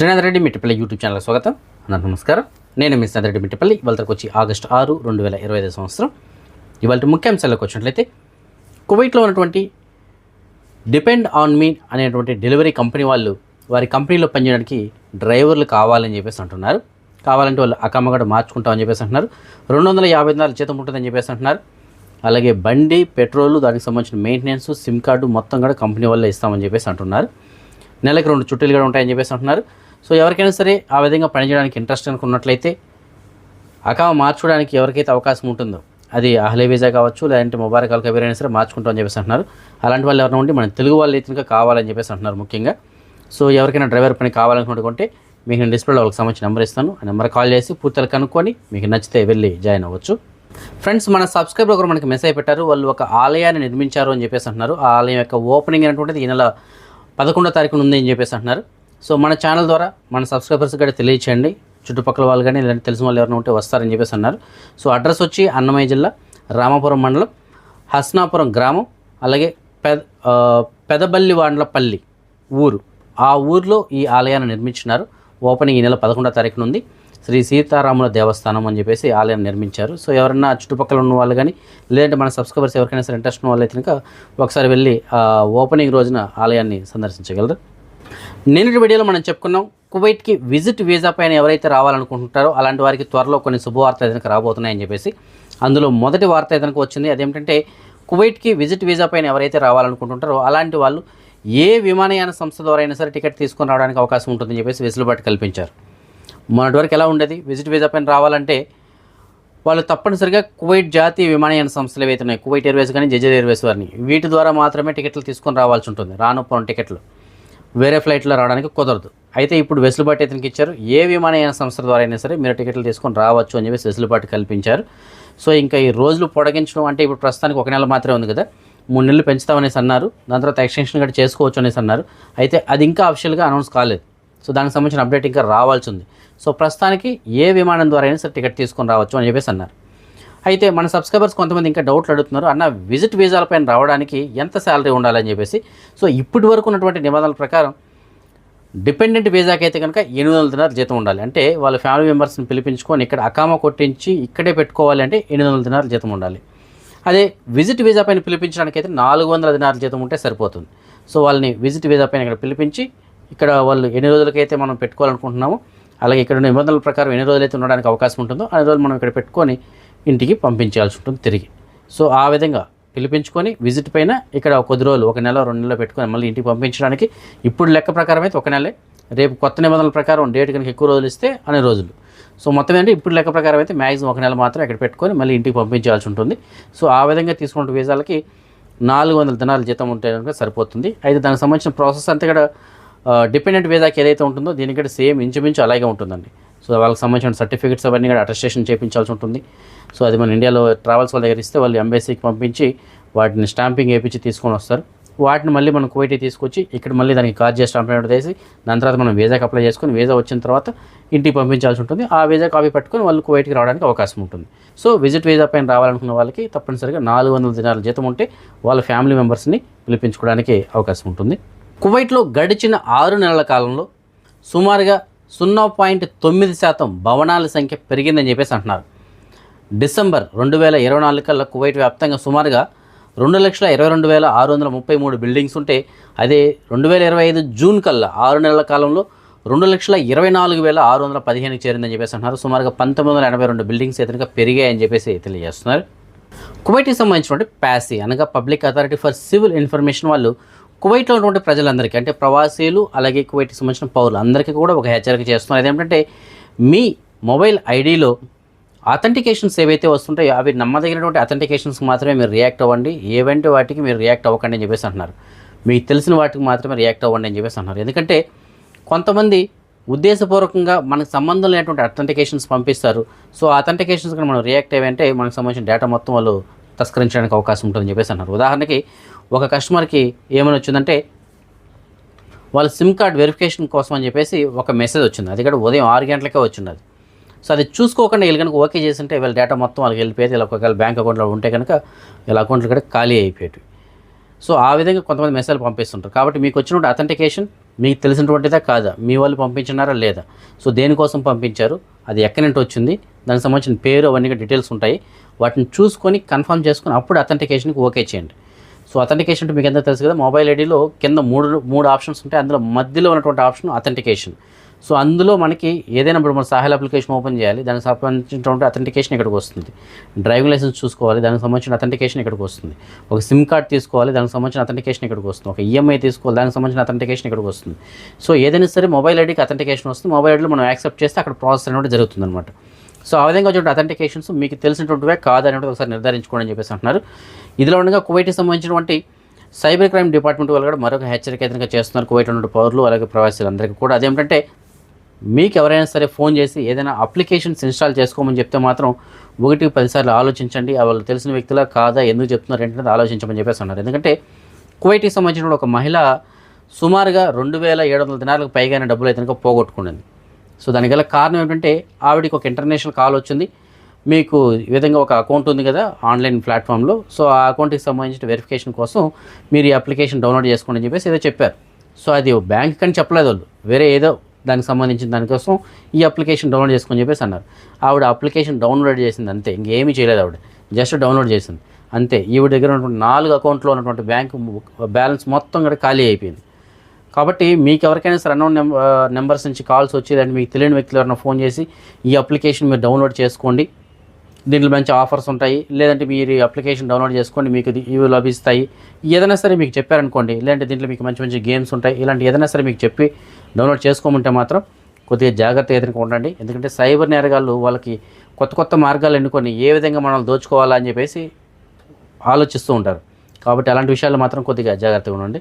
Srinath Reddy Mittipalli YouTube channel స్వాగతం. అందరికీ నమస్కారం. నేను మీ శ్రీనాథ్ రెడ్డి మిట్టిపల్లి. ఇవాళకు వచ్చి ఆగస్టు ఆరు రెండు వేల ఇరవై ఐదు సంవత్సరం. ఇవాళ ముఖ్యాంశాలకు వచ్చినట్లయితే కువైట్లో ఉన్నటువంటి డిపెండ్ ఆన్ మీ అనేటువంటి డెలివరీ కంపెనీ వాళ్ళు వారి కంపెనీలో పనిచేయడానికి డ్రైవర్లు కావాలని చెప్పేసి అంటున్నారు. కావాలంటే వాళ్ళు అకమ్మగడ మార్చుకుంటామని చెప్పేసి అంటున్నారు. రెండు వందల యాభై నాలుగు జీతం ఉంటుందని చెప్పేసి అంటున్నారు. అలాగే బండి పెట్రోల్ దానికి సంబంధించిన మెయింటెనెన్స్ సిమ్ కార్డు మొత్తం కూడా కంపెనీ వల్లే ఇస్తామని చెప్పేసి అంటున్నారు. నెలకు రెండు చుట్టూలు కూడా ఉంటాయని చెప్పేసి అంటున్నారు. సో ఎవరికైనా సరే ఆ విధంగా పనిచేయడానికి ఇంట్రెస్ట్ అనుకున్నట్లయితే అకామ మార్చుకోవడానికి ఎవరికైతే అవకాశం ఉంటుందో అది అహ్లే వీజా కావచ్చు లేదంటే ముబారక్ అల్ కబీర్ అయినా సరే మార్చుకుంటాం అని చెప్పేసి అంటున్నారు. అలాంటి వాళ్ళు ఎవరైనా ఉండి మన తెలుగు వాళ్ళు అయితే కావాలని చెప్పేసి అంటున్నారు ముఖ్యంగా. సో ఎవరికైనా డ్రైవర్ పని కావాలనుకుంటే మీకు నేను డిస్ప్లేలో వాళ్ళకి సంబంధించిన నెంబర్ ఇస్తాను. ఆ నెంబర్ కాల్ చేసి పూర్తిగా కనుక్కొని మీకు నచ్చితే వెళ్ళి జాయిన్ అవ్వచ్చు. ఫ్రెండ్స్ మన సబ్స్క్రైబర్ ఒకరు మనకి మెసేజ్ పెట్టారు. వాళ్ళు ఒక ఆలయాన్ని నిర్మించారు అని చెప్పేసి అంటున్నారు. ఆ ఆలయం యొక్క ఓపెనింగ్ అనేటువంటిది ఈ నెల పదకొండో తారీఖున ఉంది అని చెప్పేసి అంటున్నారు. సో మన ఛానల్ ద్వారా మన సబ్స్క్రైబర్స్ కూడా తెలియచేయండి. చుట్టుపక్కల వాళ్ళు కానీ లేదంటే తెలిసిన వాళ్ళు ఎవరైనా ఉంటే వస్తారని చెప్పేసి అన్నారు. సో అడ్రస్ వచ్చి అన్నమయ్య జిల్లా రామాపురం మండలం హస్నాపురం గ్రామం అలాగే పెద పెదబల్లి వాండ్లపల్లి ఊరు. ఆ ఊర్లో ఈ ఆలయాన్ని నిర్మించినారు. ఓపెనింగ్ ఈ నెల పదకొండో తారీఖున ఉంది. శ్రీ సీతారాముల దేవస్థానం అని చెప్పేసి ఆలయం నిర్మించారు. సో ఎవరన్నా చుట్టుపక్కల ఉన్న వాళ్ళు కానీ లేదంటే మన సబ్స్క్రైబర్స్ ఎవరికైనా సరే ఇంట్రెస్ట్ ఉన్న వాళ్ళు అయితే కనుక ఒకసారి వెళ్ళి ఓపెనింగ్ రోజున ఆలయాన్ని సందర్శించగలరు. నిన్నటి వీడియోలో మనం చెప్పుకున్నాం కువైట్కి విజిట్ వీసా పైన ఎవరైతే రావాలనుకుంటుంటారో అలాంటి వారికి త్వరలో కొన్ని శుభవార్త ఏదైనా రాబోతున్నాయని చెప్పేసి అందులో మొదటి వార్త ఏదైనా వచ్చింది. అదేమిటంటే కువైట్కి విజిట్ వీసా పైన ఎవరైతే రావాలనుకుంటుంటారో అలాంటి వాళ్ళు ఏ విమానయాన సంస్థ ద్వారా అయినా సరే టికెట్ తీసుకొని రావడానికి అవకాశం ఉంటుందని చెప్పేసి వెసులుబాటు కల్పించారు. మొన్నటి వరకు ఎలా ఉండేది? విజిట్ వీసా పైన రావాలంటే వాళ్ళు తప్పనిసరిగా కువైట్ జాతీయ విమానయాన సంస్థలు ఏవైతే ఉన్నాయి కువైట్ ఎయిర్వేస్ కానీ జజర్ ఎయిర్వేస్ వారిని వీటి ద్వారా మాత్రమే టికెట్లు తీసుకొని రావాల్సి ఉంటుంది. రానుపురం టికెట్లు. వేరే ఫ్లైట్లో రావడానికి కుదరదు. అయితే ఇప్పుడు వెసులుబాటు ఇతనికి ఇచ్చారు. ఏ విమానయాన సంస్థ ద్వారా అయినా సరే మీరు టికెట్లు తీసుకొని రావచ్చు అని చెప్పేసి వెసులుబాటు కల్పించారు. సో ఇంకా ఈ రోజులు పొడగించడం అంటే ఇప్పుడు ప్రస్తుతానికి ఒక నెల మాత్రమే ఉంది కదా. మూడు నెలలు పెంచుతామనేసి అన్నారు. దాని తర్వాత ఎక్స్టెన్షన్ కూడా చేసుకోవచ్చు అనేసి అన్నారు. అయితే అది ఇంకా అఫిషియల్గా అనౌన్స్ కాలేదు. సో దానికి సంబంధించిన అప్డేట్ ఇంకా రావాల్సి ఉంది. సో ప్రస్తుతానికి ఏ విమానం ద్వారా అయినా సరే టికెట్ తీసుకొని రావచ్చు అని చెప్పేసి అన్నారు. అయితే మన సబ్స్క్రైబర్స్ కొంతమంది ఇంకా డౌట్లు అడుగుతున్నారు అన్న విజిట్ వీజాలపైన రావడానికి ఎంత శాలరీ ఉండాలని చెప్పేసి? సో ఇప్పటి వరకు ఉన్నటువంటి నిబంధనల ప్రకారం డిపెండెంట్ వీజాకి అయితే కనుక ఎనిమిది వందల దినాలు జీతం ఉండాలి. అంటే వాళ్ళ ఫ్యామిలీ మెంబర్స్ని పిలిపించుకొని ఇక్కడ అకామా కొట్టించి ఇక్కడే పెట్టుకోవాలి అంటే ఎనిమిది వందల దినాలు జీతం ఉండాలి. అదే విజిట్ వీజా పైన పిలిపించడానికి అయితే నాలుగు వందల దినాల జీతం ఉంటే సరిపోతుంది. సో వాళ్ళని విజిట్ వీజా పైన ఇక్కడ పిలిపించి ఇక్కడ వాళ్ళు ఎన్ని రోజులకైతే మనం పెట్టుకోవాలనుకుంటున్నాము. అలాగే ఇక్కడ నిబంధనల ప్రకారం ఎన్ని రోజులైతే ఉండడానికి అవకాశం ఉంటుందో అన్ని రోజులు మనం ఇక్కడ పెట్టుకొని ఇంటికి పంపించాల్సి ఉంటుంది తిరిగి. సో ఆ విధంగా పిలిపించుకొని విజిట్ పైన ఇక్కడ కొద్ది రోజులు ఒక నెల రెండు నెలలు పెట్టుకొని మళ్ళీ ఇంటికి పంపించడానికి ఇప్పుడు లెక్క ప్రకారం అయితే ఒక నెలే. రేపు కొత్త నిబంధనల ప్రకారం డేట్ కనుక ఎక్కువ రోజులు ఇస్తే అనే రోజులు. సో మొత్తం ఏంటంటే ఇప్పుడు లెక్క ప్రకారం అయితే మ్యాక్సిమం ఒక నెల మాత్రం ఇక్కడ పెట్టుకొని మళ్ళీ ఇంటికి పంపించాల్సి ఉంటుంది. సో ఆ విధంగా తీసుకున్న వీసాలకి నాలుగు వందల దినాలు జీతం ఉంటే కనుక సరిపోతుంది. అయితే దానికి సంబంధించిన ప్రాసెస్ అంతా కూడా డిపెండెంట్ వీసాకి ఏదైతే ఉంటుందో దీనికి సేమ్ ఇంచుమించు అలాగే ఉంటుందండి. సో వాళ్ళకి సంబంధించిన సర్టిఫికెట్స్ అవన్నీ కూడా అటెస్టేషన్ చేయించాల్సి ఉంటుంది. సో అది మన ఇండియాలో ట్రావెల్స్ వాళ్ళ దగ్గర ఇస్తే వాళ్ళు ఎంబసీకి పంపించి వాటిని స్టాంపింగ్ వేయించి తీసుకొని వస్తారు. వాటిని మళ్ళీ మనం కువైట్ తీసుకొచ్చి ఇక్కడ మళ్ళీ దానికి కార్డ్ స్టాంప్ అనేది చేసి దాని తర్వాత మనం వీజాకి అప్లై చేసుకొని వీజా వచ్చిన తర్వాత ఇంటికి పంపించాల్సి ఉంటుంది. ఆ వీజా కాపీ పట్టుకొని వాళ్ళు కువైట్కి రావడానికి అవకాశం ఉంటుంది. సో విజిట్ వీజా పైన రావాలనుకున్న వాళ్ళకి తప్పనిసరిగా నాలుగు వందల దినాల జీతం ఉంటే వాళ్ళ ఫ్యామిలీ మెంబర్స్ని పిలిపించుకోవడానికి అవకాశం ఉంటుంది. కువైట్లో గడిచిన ఆరు నెలల కాలంలో సుమారుగా సున్నా పాయింట్ తొమ్మిది శాతం భవనాల సంఖ్య పెరిగిందని చెప్పేసి అంటున్నారు. డిసెంబర్ రెండు వేల ఇరవై నాలుగు కల్లా కువైట్ వ్యాప్తంగా సుమారుగా రెండు లక్షల ఇరవై రెండు వేల ఆరు వందల ముప్పై మూడు బిల్డింగ్స్ ఉంటే అదే రెండు వేల ఇరవై ఐదు జూన్ కల్లా ఆరు నెలల కాలంలో రెండు లక్షల ఇరవై నాలుగు వేల ఆరు వందల పదిహేనుకి చేరిందని చెప్పేసి అంటున్నారు. సుమారుగా పంతొమ్మిది వందల ఎనభై రెండు బిల్డింగ్స్ ఇతనిగా పెరిగాయని చెప్పేసి తెలియజేస్తున్నారు. కువైట్కి సంబంధించినటువంటి ప్యాసీ అనగా public authority for civil information వాళ్ళు కువైట్లో ఉన్నటువంటి ప్రజలందరికీ అంటే ప్రవాసీలు అలాగే కువైట్కి సంబంధించిన పౌరులు అందరికీ కూడా ఒక హెచ్చరిక చేస్తున్నారు. అదేంటంటే మీ మొబైల్ ఐడిలో అథెంటికేషన్స్ ఏవైతే వస్తుంటాయో అవి నమ్మదగినటువంటి అథెంటికేషన్స్ మాత్రమే మీరు రియాక్ట్ అవ్వండి. ఏవంటి వాటికి మీరు రియాక్ట్ అవ్వకండి అని చెప్పేసి అంటున్నారు. మీకు తెలిసిన వాటికి మాత్రమే రియాక్ట్ అవ్వండి అని చెప్పేసి అంటున్నారు. ఎందుకంటే కొంతమంది ఉద్దేశపూర్వకంగా మనకు సంబంధం లేనటువంటి అథెంటికేషన్స్ పంపిస్తారు. సో ఆ అథెంటికేషన్స్ కూడా మనం రియాక్ట్ అయ్యంటే మనకు సంబంధించిన డేటా మొత్తం వాళ్ళు తస్కరించడానికి అవకాశం ఉంటుందని చెప్పేసి అన్నారు. ఉదాహరణకి ఒక కస్టమర్కి ఏమని వచ్చిందంటే వాళ్ళ సిమ్ కార్డ్ వెరిఫికేషన్ కోసం అని చెప్పేసి ఒక మెసేజ్ వచ్చింది. అది కూడా ఉదయం ఆరు గంటలకే వచ్చింది. సో అది చూసుకోకుండా వీళ్ళు కనుక ఓకే చేసింటే వీళ్ళ డేటా మొత్తం వాళ్ళకి వెళ్ళిపోయేది ఇలా ఒకవేళ బ్యాంక్ అకౌంట్లో ఉంటే కనుక వీళ్ళ అకౌంట్లు కూడా ఖాళీ అయిపోయేవి సో ఆ విధంగా కొంతమంది మెసేజ్లు పంపిస్తుంటారు. కాబట్టి మీకు వచ్చినటువంటి అథెంటికేషన్ మీకు తెలిసినటువంటిదా కాదా? మీ వాళ్ళు పంపించినారా లేదా? సో దేనికోసం పంపించారు? అది ఎక్కడి నుండి వచ్చింది? దానికి సంబంధించిన పేరు అవన్నీ డీటెయిల్స్ ఉంటాయి. వాటిని చూసుకొని కన్ఫర్మ్ చేసుకొని అప్పుడు అథెంటికేషన్కి ఓకే చేయండి. సో అథెంటికేషన్ అంటే మీకు ఎంత తెలుసు కదా? మొబైల్ ఐడిలో కింద మూడు మూడు ఆప్షన్స్ ఉంటాయి. అందులో మధ్యలో ఉన్నటువంటి ఆప్షన్ అథెంటికేషన్ సో అందులో మనకి ఏదైనా ఇప్పుడు మన సాహెల్ అప్లికేషన్ ఓపెన్ చేయాలి. దానికి సంబంధించినటువంటి అథెంటికేషన్ ఇక్కడికి వస్తుంది. డ్రైవింగ్ లైసెన్స్ చూసుకోవాలి. దానికి సంబంధించిన అథెంటికేషన్ ఇక్కడికి వస్తుంది. ఒక సిమ్ కార్డ్ తీసుకోవాలి. దానికి సంబంధించిన అథెంటికేషన్ ఇక్కడికి వస్తుంది. ఒక ఈఎంఐ తీసుకోవాలి. దానికి సంబంధించిన అథెంటికేషన్ ఇక్కడికి వస్తుంది. సో ఏదైనా సరే మొబైల్ ఐడికి అథెంటికేషన్ వస్తుంది. మొబైల్ ఐడిలో మనం యాక్సెప్ట్ చేస్తే అక్కడ ప్రాసెస్ అనేది జరుగుతుంది అనమాట సో ఆ విధంగా వచ్చినటువంటి అథెంటికేషన్స్ మీకు తెలిసినటువంటివే కాదనేటువంటి ఒకసారి నిర్ధారించుకోండి అని చెప్పేసి అంటున్నారు. ఇదిలో ఉండగా కువైట్కి సంబంధించినటువంటి సైబర్ క్రైమ్ డిపార్ట్మెంట్ వాళ్ళు కూడా మరొక హెచ్చరిక అయితే చేస్తున్నారు కువైట్ ఉన్న పౌరులు అలాగే ప్రవాసీలందరికీ కూడా. అదేమిటంటే మీకు ఎవరైనా సరే ఫోన్ చేసి ఏదైనా అప్లికేషన్స్ ఇన్స్టాల్ చేసుకోమని చెప్తే మాత్రం ఒకటి పదిసార్లు ఆలోచించండి వాళ్ళు తెలిసిన వ్యక్తులా కాదా ఎందుకు చెప్తున్నారు ఏంటంటే ఆలోచించమని చెప్పేసి అన్నారు. ఎందుకంటే కువైట్కి సంబంధించిన ఒక మహిళ సుమారుగా రెండు వేల ఏడు వందల దినాలకు పైగానే డబ్బులు అయితే పోగొట్టుకుండింది పోగొట్టుకున్నది సో దానికి గల కారణం ఏంటంటే ఆవిడకి ఒక ఇంటర్నేషనల్ కాల్ వచ్చింది. మీకు ఈ విధంగా ఒక అకౌంట్ ఉంది కదా ఆన్లైన్ ప్లాట్ఫామ్లో. సో ఆ అకౌంట్కి సంబంధించిన వెరిఫికేషన్ కోసం మీరు ఈ అప్లికేషన్ డౌన్లోడ్ చేసుకోండి అని చెప్పేసి ఏదో చెప్పారు. సో అది బ్యాంక్ అని చెప్పలేదు వాళ్ళు. వేరే ఏదో దానికి సంబంధించిన దానికోసం ఈ అప్లికేషన్ డౌన్లోడ్ చేసుకొని చెప్పేసి అన్నారు. ఆవిడ అప్లికేషన్ డౌన్లోడ్ చేసింది అంతే ఇంకేమీ చేయలేదు ఆవిడ. జస్ట్ డౌన్లోడ్ చేసింది. అంతే ఈవిడ దగ్గర ఉన్నటువంటి నాలుగు అకౌంట్లో ఉన్నటువంటి బ్యాంక్ బ్యాలెన్స్ మొత్తం కూడా ఖాళీ అయిపోయింది. కాబట్టి మీకు ఎవరికైనా సరే అన్నోన్ నెంబర్స్ నుంచి కాల్స్ వచ్చి లేదంటే మీకు తెలియని వ్యక్తులు ఎవరైనా ఫోన్ చేసి ఈ అప్లికేషన్ మీరు డౌన్లోడ్ చేసుకోండి. దీంట్లో మంచి ఆఫర్స్ ఉంటాయి. లేదంటే మీరు ఈ అప్లికేషన్ డౌన్లోడ్ చేసుకోండి మీకు ఇది ఇవి లభిస్తాయి. ఏదైనా సరే మీకు చెప్పారనుకోండి లేదంటే దీంట్లో మీకు మంచి మంచి గేమ్స్ ఉంటాయి. ఇలాంటి ఏదైనా సరే మీకు చెప్పి డౌన్లోడ్ చేసుకోమంటే మాత్రం కొద్దిగా జాగ్రత్త ఎదుర్కొ ఉండండి. ఎందుకంటే సైబర్ నేరగాళ్ళు వాళ్ళకి కొత్త కొత్త మార్గాలు ఎన్నుకొని ఏ విధంగా మనం దోచుకోవాలా అని చెప్పేసి ఆలోచిస్తూ ఉంటారు. కాబట్టి అలాంటి విషయాలు మాత్రం కొద్దిగా జాగ్రత్తగా ఉండండి.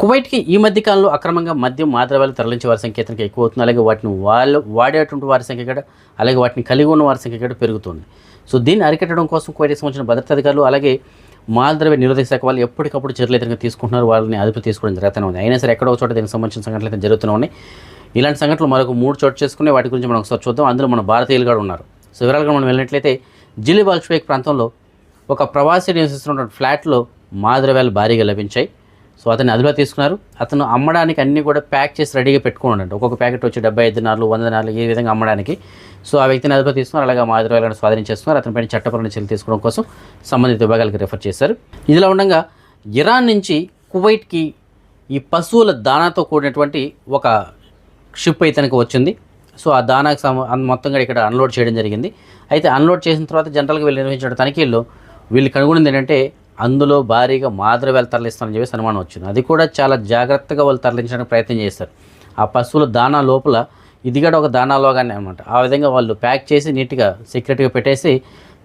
కువైట్కి ఈ మధ్య కాలంలో అక్రమంగా మద్యం మాద్రవ్యాలు తరలించే వారి సంఖ్య ఇతనికి ఎక్కువ అవుతుంది అలాగే వాటిని వాళ్ళు వాడేటువంటి వారి సంఖ్య కూడా అలాగే వాటిని కలిగి ఉన్న వారి సంఖ్య కూడా పెరుగుతుంది. సో దీన్ని అరికట్టడం కోసం కువైట్కి సంబంధించిన భద్రతా అధికారులు అలాగే మాద్రవ్య నిరోధక శాఖ వాళ్ళు ఎప్పటికప్పుడు చర్యలు ఇతనికి తీసుకుంటున్నారు. వాళ్ళని అదుపు తీసుకోవడం జరుగుతూనే ఉంది. అయినా సరే ఎక్కడో చోట దీనికి సంబంధించిన సంఘటనలు అయితే జరుగుతూనే ఉన్నాయి. ఇలాంటి సంఘటనలు మరొక మూడు చోటు చేసుకుని వాటి గురించి మనం ఒకసారి చూద్దాం. అందులో మన భారతీయులు కూడా ఉన్నారు. సో వివరాలుగా మనం వెళ్ళినట్లయితే జిల్లి బాల్షేక్ ప్రాంతంలో ఒక ప్రవాసీ నివసిస్తున్న ఫ్లాట్లో మాద్రవ్యాలు భారీగా లభించాయి. సో అతన్ని అదిలో తీసుకున్నారు. అతను అమ్మడానికి అన్నీ కూడా ప్యాక్ చేసి రెడీగా పెట్టుకున్నాడు ఒక్కొక్క ప్యాకెట్ వచ్చి డెబ్బై ఐదు నాలుగు వంద నాలుగు ఈ విధంగా అమ్మడానికి. సో ఆ వ్యక్తిని అదుపులో తీసుకున్నారు. అలాగే మాదిరివాళ్ళని స్వాధీనం చేస్తున్నారు అతనిపైన చట్టపరమైన చర్యలు తీసుకోవడం కోసం సంబంధిత విభాగాలకు రిఫర్ చేశారు. ఇదిలా ఉండగా ఇరాన్ నుంచి కువైట్కి ఈ పశువుల దానాతో కూడినటువంటి ఒక షిప్ ఇతనికి వచ్చింది. సో ఆ దానాకు సమ మొత్తంగా ఇక్కడ అన్లోడ్ చేయడం జరిగింది. అయితే అన్లోడ్ చేసిన తర్వాత జనరల్గా వీళ్ళు నిర్వహించిన తనిఖీల్లో వీళ్ళు కనుగొనింది ఏంటంటే అందులో భారీగా మాదిరివేలు తరలిస్తారని చెప్పేసి అనుమానం వచ్చింది. అది కూడా చాలా జాగ్రత్తగా వాళ్ళు తరలించడానికి ప్రయత్నం చేస్తారు ఆ పశువుల దానా లోపల ఇది కూడా ఒక దానాలోగానే అనమాట ఆ విధంగా వాళ్ళు ప్యాక్ చేసి నీట్గా సీక్రెట్గా పెట్టేసి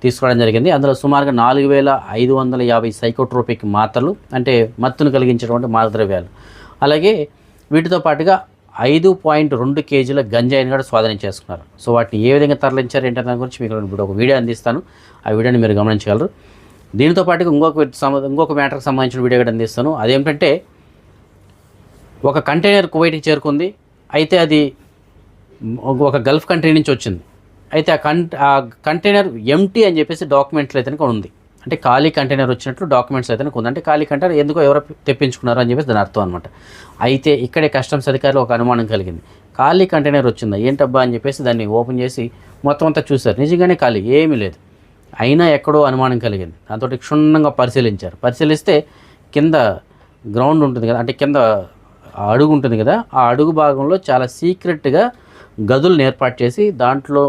తీసుకోవడం జరిగింది. అందులో సుమారుగా నాలుగు వేల ఐదు వందల యాభై సైకోట్రోపిక్ మాత్రలు అంటే మత్తును కలిగించేటువంటి మాదద్రవ్యాలు అలాగే వీటితో పాటుగా ఐదు పాయింట్ రెండు కేజీల గంజాయిని కూడా స్వాధీనం చేసుకున్నారు. సో వాటిని ఏ విధంగా తరలించారు ఏంటనే దాని గురించి మీకు ఇప్పుడు ఒక వీడియో అందిస్తాను. ఆ వీడియోని మీరు గమనించగలరు. దీనితో పాటుగా ఇంకొక ఇంకొక మ్యాటర్కి సంబంధించిన వీడియో కూడా అందిస్తాను. అదేమిటంటే ఒక కంటైనర్ కువైట్కి చేరుకుంది. అయితే అది ఒక- గల్ఫ్ కంట్రీ నుంచి వచ్చింది. అయితే ఆ కం ఆ కంటైనర్ ఎంటీ అని చెప్పేసి డాక్యుమెంట్లు అయితే ఉంది అంటే ఖాళీ కంటైనర్ వచ్చినట్లు డాక్యుమెంట్స్ అయితే ఉంది అంటే ఖాళీ కంటైనర్ ఎందుకో ఎవరో తెప్పించుకున్నారు అని చెప్పేసి దాని అర్థం అనమాట అయితే ఇక్కడే కస్టమ్స్ అధికారులు ఒక అనుమానం కలిగింది. ఖాళీ కంటైనర్ వచ్చిందా? ఏంటబ్బా? అని చెప్పేసి దాన్ని ఓపెన్ చేసి మొత్తం అంతా చూశారు. నిజంగానే ఖాళీ ఏమీ లేదు. అయినా ఎక్కడో అనుమానం కలిగింది. దాంతో క్షుణ్ణంగా పరిశీలించారు. పరిశీలిస్తే కింద గ్రౌండ్ ఉంటుంది కదా అంటే కింద అడుగు ఉంటుంది కదా ఆ అడుగు భాగంలో చాలా సీక్రెట్గా గదులను ఏర్పాటు చేసి దాంట్లో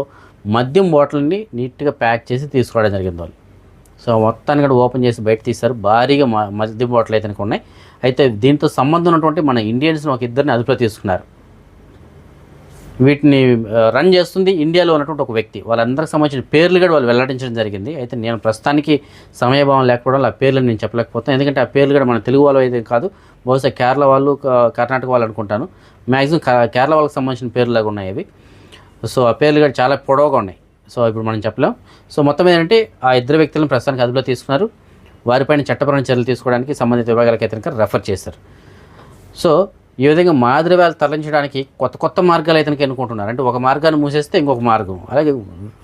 మద్యం బాటిల్ని నీట్గా ప్యాక్ చేసి తీసుకోవడం జరిగింది వాళ్ళు. సో మొత్తాన్ని కూడా ఓపెన్ చేసి బయట తీశారు. భారీగా మద్యం బాటిల్ అయితే ఉన్నాయి. అయితే దీంతో సంబంధం ఉన్నటువంటి మన ఇండియన్స్ని ఒక ఇద్దరిని అదుపులో తీసుకున్నారు. వీటిని రన్ చేస్తుంది ఇండియాలో ఉన్నటువంటి ఒక వ్యక్తి. వాళ్ళందరికి సంబంధించిన పేర్లు కూడా వాళ్ళు వెల్లడించడం జరిగింది. అయితే నేను ప్రస్తుతానికి సమయభావం లేకపోవడం ఆ పేర్లు నేను చెప్పలేకపోతాను ఎందుకంటే ఆ పేర్లు కూడా మన తెలుగు వాళ్ళు అయితే కాదు బహుశా కేరళ వాళ్ళు కర్ణాటక వాళ్ళు అనుకుంటాను. మ్యాక్సిమం కేరళ వాళ్ళకి సంబంధించిన పేర్లాగా ఉన్నాయి అవి. సో ఆ పేర్లు కూడా చాలా పొడవుగా ఉన్నాయి. సో ఇప్పుడు మనం చెప్పలేం. సో మొత్తం ఏంటంటే ఆ ఇద్దరు వ్యక్తులను ప్రస్తుతానికి అదుపులో తీసుకున్నారు. వారిపైన చట్టపరమైన చర్యలు తీసుకోవడానికి సంబంధిత విభాగాలకు అయితే రెఫర్ చేశారు. సో ఈ విధంగా మాదిరివేలు తరలించడానికి కొత్త కొత్త మార్గాలు అయితే ఎన్నుకుంటున్నారు అంటే ఒక మార్గాన్ని మూసేస్తే ఇంకొక మార్గం. అలాగే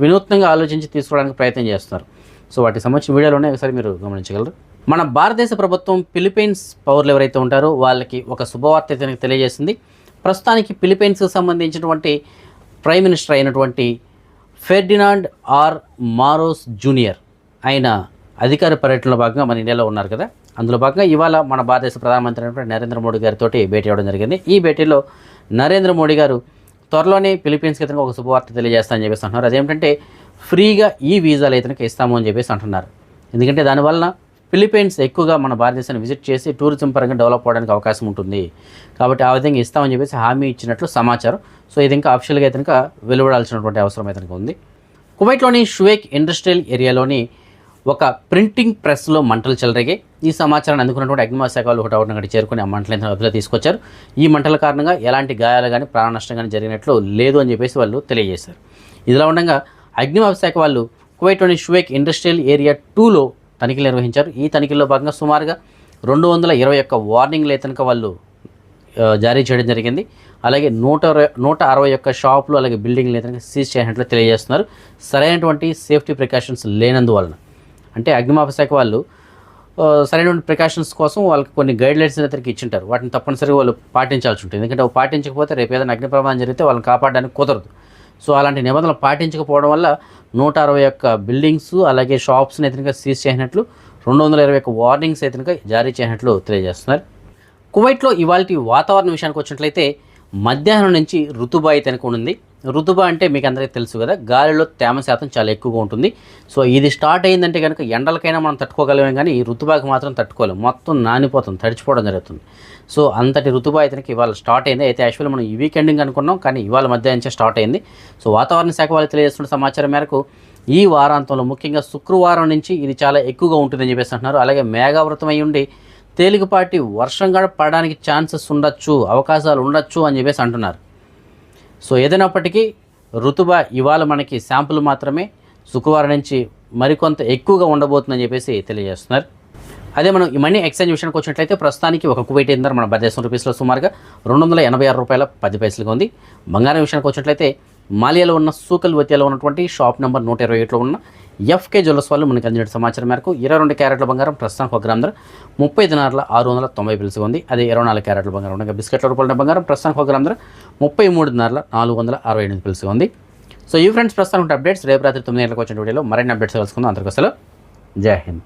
వినూత్నంగా ఆలోచించి తీసుకోవడానికి ప్రయత్నం చేస్తున్నారు. సో వాటికి సంబంధించిన వీడియోలోనే ఒకసారి మీరు గమనించగలరు. మన భారతదేశ ప్రభుత్వం ఫిలిపైన్స్ పౌరులు ఎవరైతే ఉంటారో వాళ్ళకి ఒక శుభవార్త అయితే తెలియజేసింది. ప్రస్తుతానికి ఫిలిప్పీన్స్కి సంబంధించినటువంటి ప్రైమ్ మినిస్టర్ అయినటువంటి ఫెర్డినాండ్ ఆర్ మారోస్ జూనియర్. ఆయన అధికార పర్యటనలో భాగంగా మన ఇండియాలో ఉన్నారు కదా? అందులో భాగంగా ఇవాళ మన భారతదేశ ప్రధానమంత్రి అయినటువంటి నరేంద్ర మోడీ గారితో భేటీ అవ్వడం జరిగింది. ఈ భేటీలో నరేంద్ర మోడీ గారు త్వరలోనే ఫిలిపీన్స్కి ఇతనికి ఒక శుభవార్త తెలియజేస్తామని చెప్పేసి అంటున్నారు. అదేమిటంటే ఫ్రీగా ఈ వీజాలు ఇతనికి ఇస్తాము అని చెప్పేసి అంటున్నారు. ఎందుకంటే దానివల్ల ఫిలిపీన్స్ ఎక్కువగా మన భారతదేశాన్ని విజిట్ చేసి టూరిజం పరంగా డెవలప్ అవడానికి అవకాశం ఉంటుంది. కాబట్టి ఆ విధంగా ఇస్తామని చెప్పేసి హామీ ఇచ్చినట్లు సమాచారం. సో ఇది ఇంకా అఫీషియల్గా అయితే కనుక వెలువడాల్సినటువంటి అవసరం అయితే ఉంది. కువైట్లోని షువేక్ ఇండస్ట్రియల్ ఏరియాలోని ఒక ప్రింటింగ్ ప్రెస్లో మంటలు చెలరేగాయి ఈ సమాచారాన్ని అందుకున్నటువంటి అగ్నిమాశాఖ వాళ్ళు ఒకటి ఒకటి అక్కడికి చేరుకుని ఆ మంటలు ఎంత అదుపులో తీసుకొచ్చారు. ఈ మంటల కారణంగా ఎలాంటి గాయాలు కానీ ప్రాణ నష్టం కానీ జరిగినట్లు లేదు అని చెప్పేసి వాళ్ళు తెలియజేశారు. ఇదిలా ఉండగా అగ్నిమాశాఖ వాళ్ళు కువైట్లోని షువేక్ ఇండస్ట్రియల్ ఏరియా టూలో తనిఖీలు నిర్వహించారు. ఈ తనిఖీల్లో భాగంగా సుమారుగా రెండు వందల ఇరవై ఒక్క వార్నింగ్లు అయితే వాళ్ళు జారీ చేయడం జరిగింది. అలాగే నూట అరవై- నూట అరవై ఒక్క షాపులు అలాగే బిల్డింగ్లు అయితే సీజ్ చేసినట్లు తెలియజేస్తున్నారు. సరైనటువంటి సేఫ్టీ ప్రికాషన్స్ లేనందువలన. అంటే అగ్నిమాపక శాఖ వాళ్ళు సరైనటువంటి ప్రికాషన్స్ కోసం వాళ్ళకి కొన్ని గైడ్ లైన్స్ అయితే ఇచ్చింటారు. వాటిని తప్పనిసరిగా వాళ్ళు పాటించాల్సి ఉంటుంది. ఎందుకంటే అవి పాటించకపోతే రేపు ఏదైనా అగ్ని ప్రమాదం జరిగితే వాళ్ళని కాపాడడానికి కుదరదు. సో అలాంటి నిబంధనలు పాటించకపోవడం వల్ల నూట అరవై ఒక్క బిల్డింగ్స్ అలాగే షాప్స్ని అయితే సీజ్ చేసినట్లు రెండు వందల ఇరవై ఒక్క వార్నింగ్స్ అయితే జారీ చేసినట్లు తెలియజేస్తున్నారు. కువైట్లో ఇవాళ వాతావరణ విషయానికి వచ్చినట్లయితే మధ్యాహ్నం నుంచి ఋతుబా అయితే ఉంది. రుతుబ అంటే మీకు అందరికీ తెలుసు కదా గాలిలో తేమ శాతం చాలా ఎక్కువగా ఉంటుంది. సో ఇది స్టార్ట్ అయిందంటే కనుక ఎండలకైనా మనం తట్టుకోగలమే కానీ ఈ రుతుబాకి మాత్రం తట్టుకోలేము మొత్తం నానిపోతుంది తడిచిపోవడం జరుగుతుంది. సో అంతటి రుతుబా అయితే ఇవాళ స్టార్ట్ అయింది. అయితే యాక్చువల్ మనం ఈ వీకెండింగ్ అనుకున్నాం కానీ ఇవాళ మధ్య నుంచే స్టార్ట్ అయింది. సో వాతావరణ శాఖ వాళ్ళు తెలియజేస్తున్న సమాచారం మేరకు ఈ వారాంతంలో ముఖ్యంగా శుక్రవారం నుంచి ఇది చాలా ఎక్కువగా ఉంటుందని చెప్పేసి అంటున్నారు. అలాగే మేఘావృతం అయి ఉండి తేలికపాటి వర్షం కూడా పడడానికి ఛాన్సెస్ ఉండొచ్చు అవకాశాలు ఉండొచ్చు అని చెప్పేసి అంటున్నారు. సో ఏదైనప్పటికీ రుతుబ ఇవాళ మనకి శాంపుల్ మాత్రమే. శుక్రవారం నుంచి మరికొంత ఎక్కువగా ఉండబోతుందని చెప్పేసి తెలియజేస్తున్నారు. అదే మనం ఈ మనీ ఎక్స్చేంజ్ విషయానికి వచ్చినట్లయితే ప్రస్తుతానికి ఒక కువైట్ ఇంధన మన భారతదేశం రూపీస్లో సుమారుగా రెండు వందల ఎనభై ఆరు రూపాయల పది పైసలుగా ఉంది. బంగారం విషయానికి వచ్చినట్లయితే మాలియాలో ఉన్న సూకల్ వతియాలో ఉన్నటువంటి షాప్ నెంబర్ నూట ఇరవై ఏట్లో ఉన్న ఎఫ్కే జ్యువెల్స్ వాళ్ళు మనకి అందిన సమాచారం మేరకు ఇరవై రెండు క్యారెట్ల బంగారం ప్రస్తుతానికి ఒక గ్రామ్ ధర ముప్పై దినారుల ఆరు వందల తొంభై పిలుసుగా ఉంది. అదే ఇరవై నాలుగు క్యారెట్ల బంగారం ఉండగా బిస్కెట్ల రూపాయల బంగారం ప్రస్తుతానికి ఒక గ్రామ్ ధర ముప్పై మూడు దినారుల నాలుగు వందల అరవై ఎనిమిది పిలుసుగా ఉంది. సో ఈ ఫ్రెండ్స్ ప్రస్తుతం అప్డేట్స్ రేపు రాత్రి తొమ్మిది గంటలకు వచ్చిన వీడియోలో మరిన్ని అప్డేట్స్ కలుసుకుందాం అందరికీ అసలు జై హింద్.